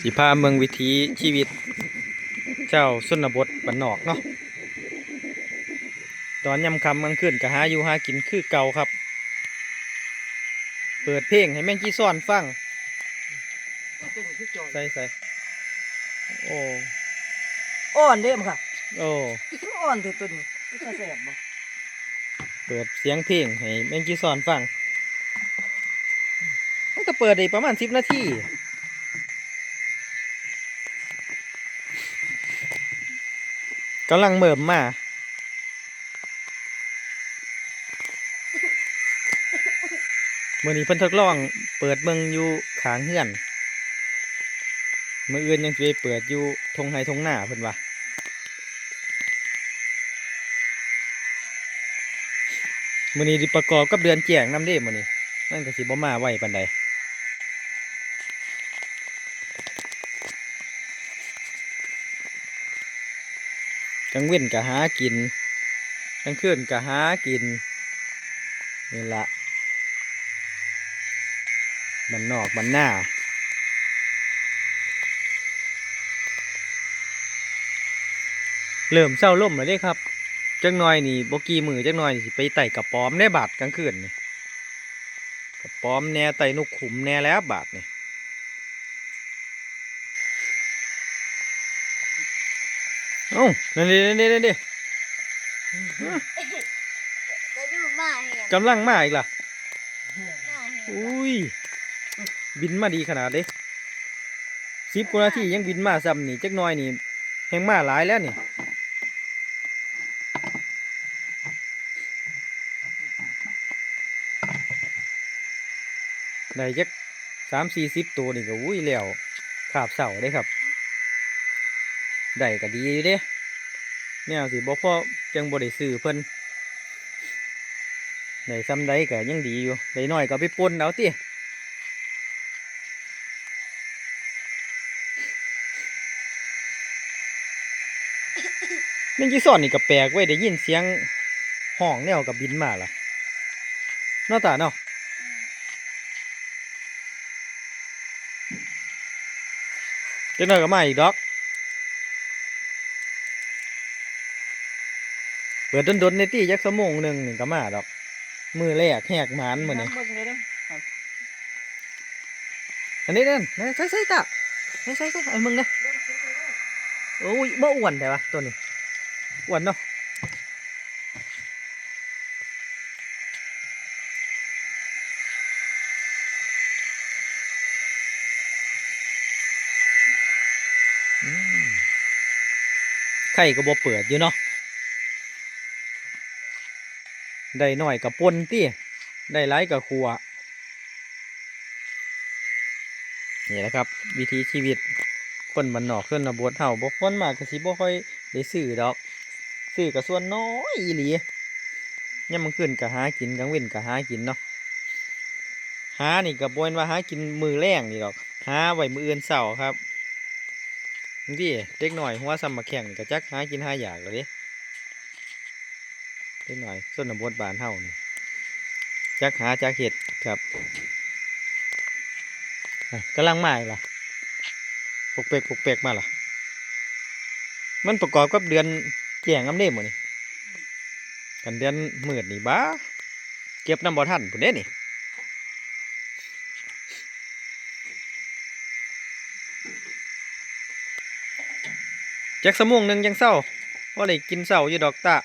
สิพาเมืองวิถีชีวิต เจ้าสุนบทบ้านนอกเนาะตอนยำคำกลางคืนก็หาอยู่หากินคือเก่าครับ เปิดเพลงให้แม่งกี้ซ่อนฟังเป็นคือจอยใส่ใส่โอ้อ่อนเด้มค่ะ โอ้อ่อนแต่ตัวนี้มันก็แสบบ่เปิดเสียงเพลงให้แม่งกี้ซ่อนฟังมันก็เปิดได้ประมาณสิบนาที กำลังเบิ่มมาเมื่อนี้เพิ่นทดลอง เปิดเมืองอยู่ขางเฮือนเมื่ออื่นยังไปเปิดอยู่ทงไฮทงหน้าเพิ่นว่ามื่อนี้ประกอบกับเดือนแจงน้ำเด้มื่อนี้นั่นก็สิบ่มาไวปานใด กลางเว้นก็หากินกลางคืนก็หากินนี่ละมันนอกมันหน้าเริ่มเศร้าล่มแล้วเด้ครับ จังน้อยนี่บกีมือจังน้อยนี่ไปไต่กระป๋อมแน่บาดกลางคืนนี่กระป๋อมแน่ไต่นกขุมแน่แล้วบาดนี่ เอ้านั่นดินั่นดินั่นดิก็ดูมาเห็นกำลังมาอีกล่ะ มาเห็นอุ้ย บินมาดีขนาดเด้สิบกว่านาทียังบินมาซ้ำนี่จักหน้อยนี่แหงมาหลายแล้วนี่ได้จักสามสี่สิบตัวนี่ก็อุ้ยแล้วขาบเสาได้ครับ ได้ก็ดีอยู่เด้แนวสิบ่พอจังบ่ได้ซื้อเพิ่นได้ซ้ำใดก็ยังดีอยู่ได้น้อยก็เอาไปปนเอาติแม่งกี่สอนนี่ก็แปลกเว้ยได้ยินเสียงห้องแนวกับบินมาล่ะเนอกตาเนาะจังหน่อยก็มาอีกดอก ปิดดนๆในตี้ยักสมงหนึ่งนี่ก็มาดอก มือแรกแหกหมานมือนี่เบิ่งเลยเด้ออันนี้นั่นนั่นใส่ใส่ตาใส่ใส่ใส่ไอ้มึงนะโอ้ยบ่อ้วนแต่วะตัวนี้อ้วนเนาะอืมไข่ก็บ่เปิดอยู่เนาะ ได้หน่อยกับปนตี้ได้หลายกับครัวนี่แหละครับ วิถีชีวิต คนมันนอกส่วนบทเฮาบ่คนมากก็สิบ่ค่อยได้ซื้อดอกซื้อก็ส่วนน้อยอีหลียมมันขึ้นก็หากินกลางเว้นก็หากินเนาะหานี่ก็บ่แม่นว่าหากินมือแรงนี่ดอกหาไหวมืออื่นเช้าครับนี่เด็กหน่อยหัวซ้ำมาแข่งนี่ก็จักหากินหาอยากแล้ว เด้เด็กหน่อยส่วนบทบ้านเฮานี่จักหาจักเฮ็ดครับกำลังมาอีกล่ะปกเปกปกเปกมาล่ะ มันประกอบกับเดือนแจงน้ำเล่หมดนี่กันเดือนมืดนี่บ้าเก็บน้ำบ่ทันปุ่นเด้นี่จักสมงหนึ่งยังเศร้าว่าได้กินเศร้าอยู่ดอกตะ